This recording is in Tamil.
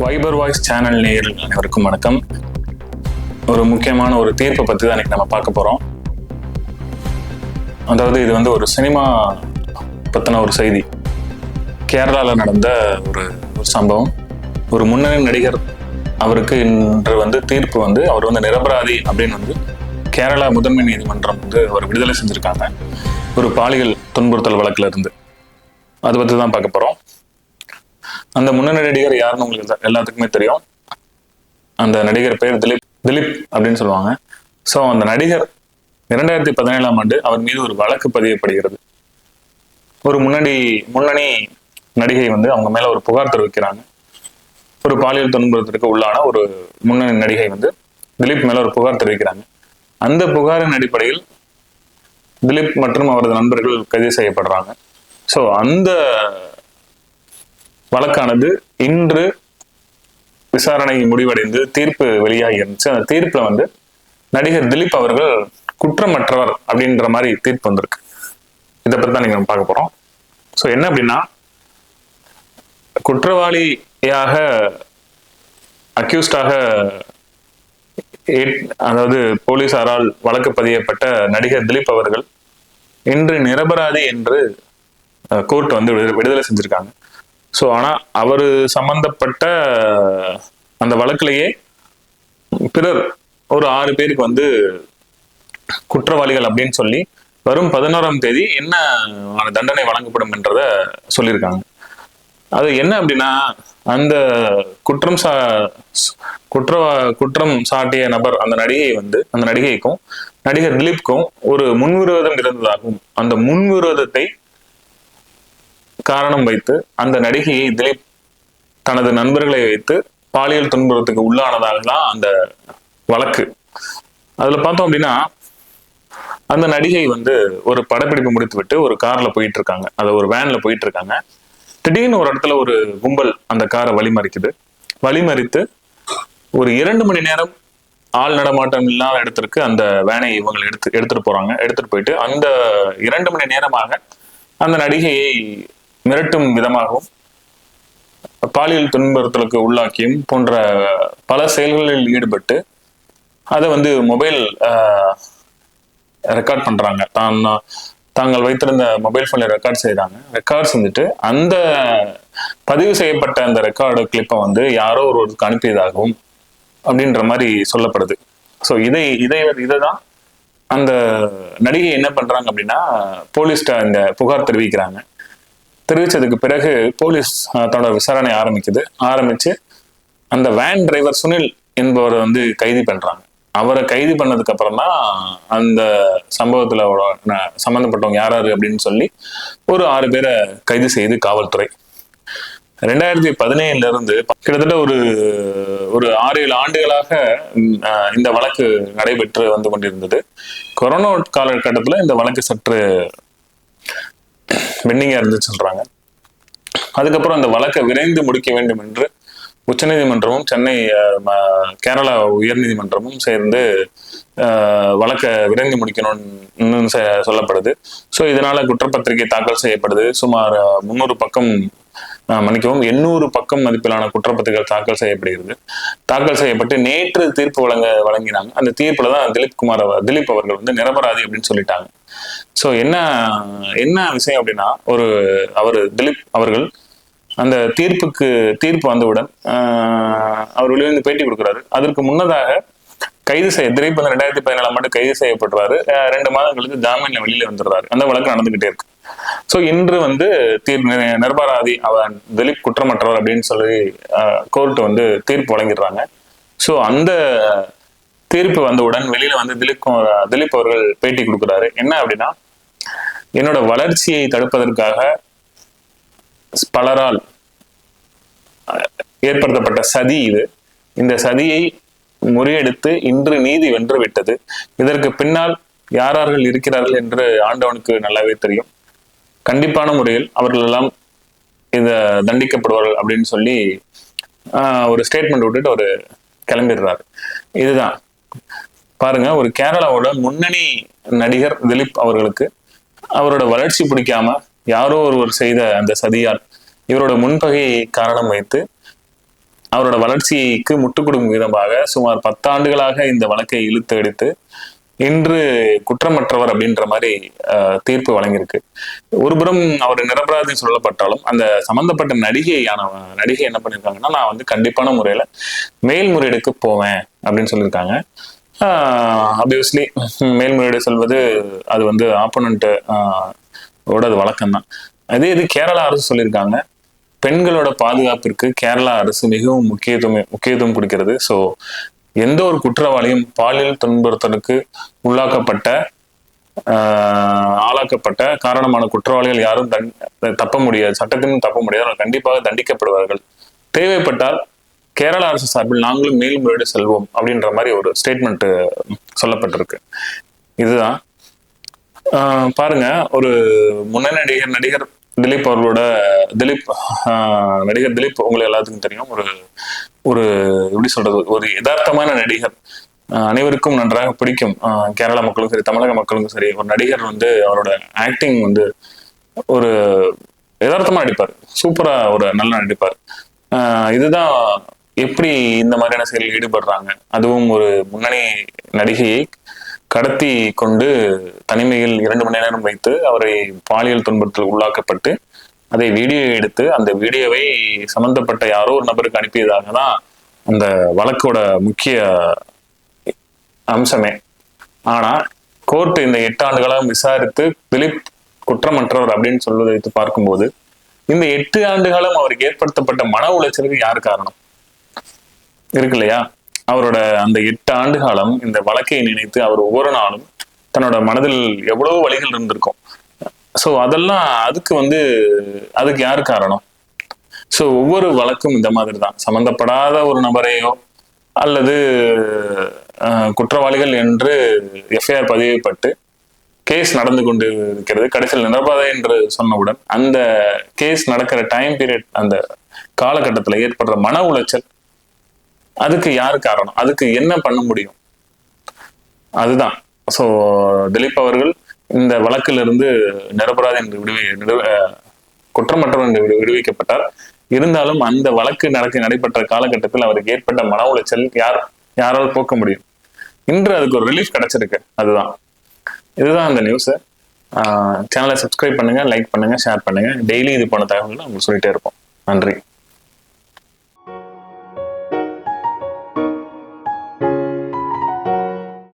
வைபர் வாய்ஸ் சேனல் நேயர்கள் அனைவருக்கும் வணக்கம். ஒரு முக்கியமான ஒரு தீர்ப்பை பற்றி தான் இன்னைக்கு நம்ம பார்க்க போகிறோம் அதாவது இது வந்து ஒரு சினிமா பற்றின ஒரு செய்தி. கேரளாவில் நடந்த ஒரு ஒரு சம்பவம். ஒரு முன்னணி நடிகர் அவருக்கு இன்று வந்து தீர்ப்பு வந்து அவர் வந்து நிரபராதி அப்படின்னு வந்து கேரளா முதன்மை நீதிமன்றம் வந்து அவர் விடுதலை செஞ்சுருக்காங்க. ஒரு பாலியல் துன்புறுத்தல் வழக்கில் இருந்து. அதை பற்றி தான் பார்க்க போகிறோம் அந்த முன்னணி நடிகர் யாருன்னு உங்களுக்கு எல்லாத்துக்குமே தெரியும். அந்த நடிகர் பேர் திலீப் திலீப் அப்படின்னு சொல்லுவாங்க. ஸோ அந்த நடிகர் இரண்டாயிரத்தி பதினேழாம் ஆண்டு அவர் மீது ஒரு வழக்கு பதியப்படுகிறது. ஒரு முன்னணி முன்னணி நடிகை வந்து அவங்க மேல ஒரு புகார் தெரிவிக்கிறாங்க. ஒரு பாலியல் துன்புறுத்தலுக்கு உள்ளான ஒரு முன்னணி நடிகை வந்து திலீப் மேல ஒரு புகார் தெரிவிக்கிறாங்க. அந்த புகாரின் அடிப்படையில் திலீப் மற்றும் அவரது நண்பர்கள் கைது செய்யப்படுறாங்க. ஸோ அந்த வழக்கானது இன்று விசாரணை முடிவடைந்து தீர்ப்பு வெளியாகி இருந்துச்சு அந்த தீர்ப்புல வந்து நடிகர் திலீப் அவர்கள் குற்றமற்றவர் அப்படின்ற மாதிரி தீர்ப்பு வந்திருக்கு. இதை பத்தி தான் நீங்க நம்ம பார்க்க போறோம். ஸோ என்ன அப்படின்னா குற்றவாளியாக அக்யூஸ்டாக அதாவது போலீசாரால் வழக்கு பதியப்பட்ட நடிகர் திலீப் அவர்கள் இன்று நிரபராதி என்று கோர்ட் வந்து விடுதலை செஞ்சிருக்காங்க. ஸோ ஆனா அவர் சம்பந்தப்பட்ட அந்த வழக்கிலேயே பிறர் ஒரு ஆறு பேருக்கு வந்து குற்றவாளிகள் அப்படின்னு சொல்லி வரும் பதினோராம் தேதி என்ன தண்டனை வழங்கப்படும் என்றத சொல்லியிருக்காங்க. அது என்ன அப்படின்னா அந்த குற்றம் சா குற்ற குற்றம் சாட்டிய நபர் அந்த நடிகை வந்து அந்த நடிகைக்கும் நடிகர் திலீப்க்கும் ஒரு முன்விரோதம் இருந்ததாகவும் அந்த முன்விரோதத்தை காரணம் வைத்து அந்த நடிகையை திலீப் தனது நண்பர்களை வைத்து பாலியல் துன்புறத்துக்கு உள்ளானதாக தான் அந்த வழக்கு. அதுல பார்த்தோம் அப்படின்னா அந்த நடிகை வந்து ஒரு படப்பிடிப்பு முடித்து விட்டு ஒரு கார்ல போயிட்டு இருக்காங்க அதை ஒரு வேன்ல போயிட்டு இருக்காங்க திடீர்னு ஒரு இடத்துல ஒரு கும்பல் அந்த காரை வழிமறிக்குது. வழிமறித்து ஒரு இரண்டு மணி நேரம் ஆள் நடமாட்டம் இல்லாத இடத்திற்கு அந்த வேனை இவங்க எடுத்து எடுத்துட்டு போறாங்க. எடுத்துட்டு போயிட்டு அந்த இரண்டு மணி நேரமாக அந்த நடிகையை மிரட்டும் விதமாகவும் பாலியல் துன்புறுத்தலுக்கு உள்ளாக்கியும் போன்ற பல செயல்களில் ஈடுபட்டு அதை வந்து மொபைல் ரெக்கார்ட் பண்றாங்க. தான் தாங்கள் வைத்திருந்த மொபைல் ஃபோனில் ரெக்கார்ட் செய்கிறாங்க ரெக்கார்ட் செஞ்சுட்டு அந்த பதிவு செய்யப்பட்ட அந்த ரெக்கார்டு கிளிப்பை வந்து யாரோ ஒருவருக்கு அனுப்பியதாகவும் அப்படின்ற மாதிரி சொல்லப்படுது. ஸோ இதை இதை இதை தான் அந்த நடிகை என்ன பண்ணுறாங்க அப்படின்னா போலீஸ்ட இந்த புகார் தெரிவிக்கிறாங்க. தெரிவித்ததுக்கு பிறகு போலீஸ் தன்னோட விசாரணை ஆரம்பிக்குது. ஆரம்பிச்சு அந்த வேன் டிரைவர் சுனில் என்பவரை வந்து கைது பண்றாங்க. அவரை கைது பண்ணதுக்கு அப்புறம் தான் அந்த சம்பவத்துல சம்மந்தப்பட்டவங்க யார் சம்பந்தப்பட்டவங்க யார் யாரு அப்படின்னு சொல்லி ஒரு ஆறு பேரை கைது செய்து காவல்துறை. ரெண்டாயிரத்தி பதினேழுல இருந்து கிட்டத்தட்ட ஒரு ஒரு ஆறு ஏழு ஆண்டுகளாக இந்த வழக்கு நடைபெற்று வந்து கொண்டிருந்தது. கொரோனா காலகட்டத்துல இந்த வழக்கு சற்று பெண்டிங்காக இருந்துச்சு சொல்றாங்க. அதுக்கப்புறம் அந்த வழக்கை விரைந்து முடிக்க வேண்டும் என்று உச்சநீதிமன்றமும் சென்னை கேரளா உயர்நீதிமன்றமும் சேர்ந்து வழக்கை விரைந்து முடிக்கணும்னு சொல்லப்படுது. ஸோ இதனால குற்றப்பத்திரிகை தாக்கல் செய்யப்படுது. சுமார் முந்நூறு பக்கம் மன்னிக்கவும் எண்ணூறு பக்கம் மதிப்பிலான குற்றப்பத்திரிகைகள் தாக்கல் செய்யப்படுகிறது. தாக்கல் செய்யப்பட்டு நேற்று தீர்ப்பு வழங்க வழங்கினாங்க. அந்த தீர்ப்புல தான் திலீப் குமார் திலீப் அவர்கள் வந்து நிரபராதி அப்படின்னு சொல்லிட்டாங்க. ஸோ என்ன என்ன விஷயம் அப்படின்னா ஒரு அவர் திலீப் அவர்கள் அந்த தீர்ப்புக்கு தீர்ப்பு வந்தவுடன் அவர் வெளிவந்து பேட்டி கொடுக்குறாரு. அதற்கு முன்னதாக கைது செய்ய திலீப் வந்து ரெண்டாயிரத்தி பதினேழாம் ஆண்டு கைது செய்யப்படுறாரு ரெண்டு மாதங்களுக்கு ஜாமீன்ல வெளியில வந்துடுறாரு. அந்த வழக்கு நடந்துகிட்டே இருக்கு. ஸோ இன்று வந்து தீர் நி- அவர் அவன் திலீப் குற்றமற்றவர் அப்படின்னு சொல்லி கோர்ட் வந்து தீர்ப்பு வழங்கிடுறாங்க. ஸோ அந்த தீர்ப்பு வந்தவுடன் வெளியில வந்து திலீப் திலீப் அவர்கள் பேட்டி கொடுக்குறாரு. என்ன அப்படின்னா என்னோட வளர்ச்சியை தடுப்பதற்காக பலரால் ஏற்படுத்தப்பட்ட சதி இது. இந்த சதியை முறியடித்து இன்று நீதி வென்று விட்டது. இதற்கு பின்னால் யாரார்கள் இருக்கிறார்கள் என்று ஆண்டவனுக்கு நல்லாவே தெரியும். கண்டிப்பான முறையில் அவர்கள் எல்லாம் இத தண்டிக்கப்படுவார்கள் அப்படின்னு சொல்லி ஒரு ஸ்டேட்மெண்ட் விட்டுட்டு ஒரு கிளம்பிடுறாரு. இதுதான். பாருங்க ஒரு கேரளாவோட முன்னணி நடிகர் திலீப் அவர்களுக்கு அவரோட வளர்ச்சி பிடிக்காம யாரோ ஒருவர் செய்த அந்த சதியால் இவரோட முன்பகையை காரணம் வைத்து அவரோட வளர்ச்சிக்கு முட்டுக் கொடுக்கும் விதமாக சுமார் பத்தாண்டுகளாக இந்த வழக்கை இழுத்து எடுத்து இன்று குற்றமற்றவர் அப்படின்ற மாதிரி தீர்ப்பு வழங்கியிருக்கு. ஒருபுறம் அவர் நிரபராதி சொல்லப்பட்டாலும் அந்த சம்பந்தப்பட்ட நடிகையான நடிகை என்ன பண்ணியிருக்காங்கன்னா நான் வந்து கண்டிப்பான முறையில மேல்முறையீடுக்கு போவேன் அப்படின்னு சொல்லியிருக்காங்க. அப்வியஸ்லி மேல்முறையீடு சொல்வது அது வந்து ஆப்போனண்ட்டு ஓட அது வழக்கம்தான். அதே இது கேரளா அரசு சொல்லியிருக்காங்க. பெண்களோட பாதுகாப்பிற்கு கேரளா அரசு மிகவும் முக்கியத்துவம் முக்கியத்துவம் கொடுக்கிறது. ஸோ எந்த ஒரு குற்றவாளியும் பாலியல் துன்புறுத்தலுக்கு உள்ளாக்கப்பட்ட ஆஹ், ஆளாக்கப்பட்ட காரணமான குற்றவாளிகள் யாரும் தப்ப முடியாது சட்டத்தின் தப்ப முடியாது கண்டிப்பாக தண்டிக்கப்படுவார்கள். தேவைப்பட்டால் கேரள அரசு சார்பில் நாங்களும் மேல்முறையீடு செல்வோம் அப்படின்ற மாதிரி ஒரு ஸ்டேட்மெண்ட் சொல்லப்பட்டிருக்கு. இதுதான். ஆஹ் பாருங்க ஒரு முன்னணி நடிகர் நடிகர் திலீப் அவர்களோட திலீப் ஆஹ் நடிகர் திலீப் உங்களை எல்லாத்துக்கும் தெரியும். ஒரு ஒரு எப்படி சொல்றது ஒரு யதார்த்தமான நடிகர். ஆஹ் அனைவருக்கும் நன்றாக பிடிக்கும். ஆஹ் கேரள மக்களுக்கும் சரி தமிழக மக்களுக்கும் சரி ஒரு நடிகர் வந்து அவரோட ஆக்டிங் வந்து ஒரு யதார்த்தமா நடிப்பார். சூப்பரா ஒரு நல்லா நடிப்பார். ஆஹ் இதுதான் எப்படி இந்த மாதிரியான செயலில் ஈடுபடுறாங்க. அதுவும் ஒரு முன்னணி நடிகையை கடத்தி கொண்டு தனிமையில் இரண்டு மணி நேரம் வைத்து அவரை பாலியல் துன்பத்தில் உள்ளாக்கப்பட்டு அதை வீடியோ எடுத்து அந்த வீடியோவை சம்பந்தப்பட்ட யாரோ ஒரு நபருக்கு அனுப்பியதாக தான் அந்த வழக்கோட முக்கிய அம்சமே. ஆனா கோர்ட் இந்த எட்டு ஆண்டுகளாக விசாரித்து திலீப் குற்றமற்றவர் அப்படின்னு சொல்வதை வைத்து பார்க்கும்போது இந்த எட்டு ஆண்டு காலம் அவருக்கு ஏற்படுத்தப்பட்ட மன உளைச்சலுக்கு யார் காரணம்? இருக்கு இல்லையா? அவரோட அந்த எட்டு ஆண்டு காலம் இந்த வழக்கை நினைத்து அவர் ஒவ்வொரு நாளும் தன்னோட மனதில் எவ்வளவு வழிகள் இருந்திருக்கும். ஸோ அதெல்லாம் அதுக்கு வந்து அதுக்கு யார் காரணம்? ஸோ ஒவ்வொரு வழக்கும் இந்த மாதிரி தான் சம்பந்தப்படாத ஒரு நபரையோ அல்லது குற்றவாளிகள் என்று எஃப்ஐஆர் பதிவுப்பட்டு கேஸ் நடந்து கொண்டு இருக்கிறது கடைசியில் நிரபாதை என்று சொன்னவுடன் அந்த கேஸ் நடக்கிற டைம் பீரியட் அந்த காலகட்டத்தில் ஏற்படுற மன உளைச்சல் அதுக்கு யார் காரணம்? அதுக்கு என்ன பண்ண முடியும்? அதுதான். ஸோ திலீப் அவர்கள் இந்த வழக்கிலிருந்து நிரபராதி என்று விடுவி குற்றமற்றவர் என்று விடுவிக்கப்பட்டார். இருந்தாலும் அந்த வழக்கு நடக்க நடைபெற்ற காலகட்டத்தில் அவருக்கு ஏற்பட்ட மன உளைச்சல் யார் யாரால் போக்க முடியும்? இன்று அதுக்கு ஒரு ரிலீஃப் கிடைச்சிருக்கு. அதுதான். இதுதான் அந்த நியூஸ் சேனலை சப்ஸ்கிரைப் பண்ணுங்க லைக் பண்ணுங்க ஷேர் பண்ணுங்க. டெய்லி இது போன தகவல்கள் உங்களுக்கு சொல்லிட்டே இருப்போம். நன்றி.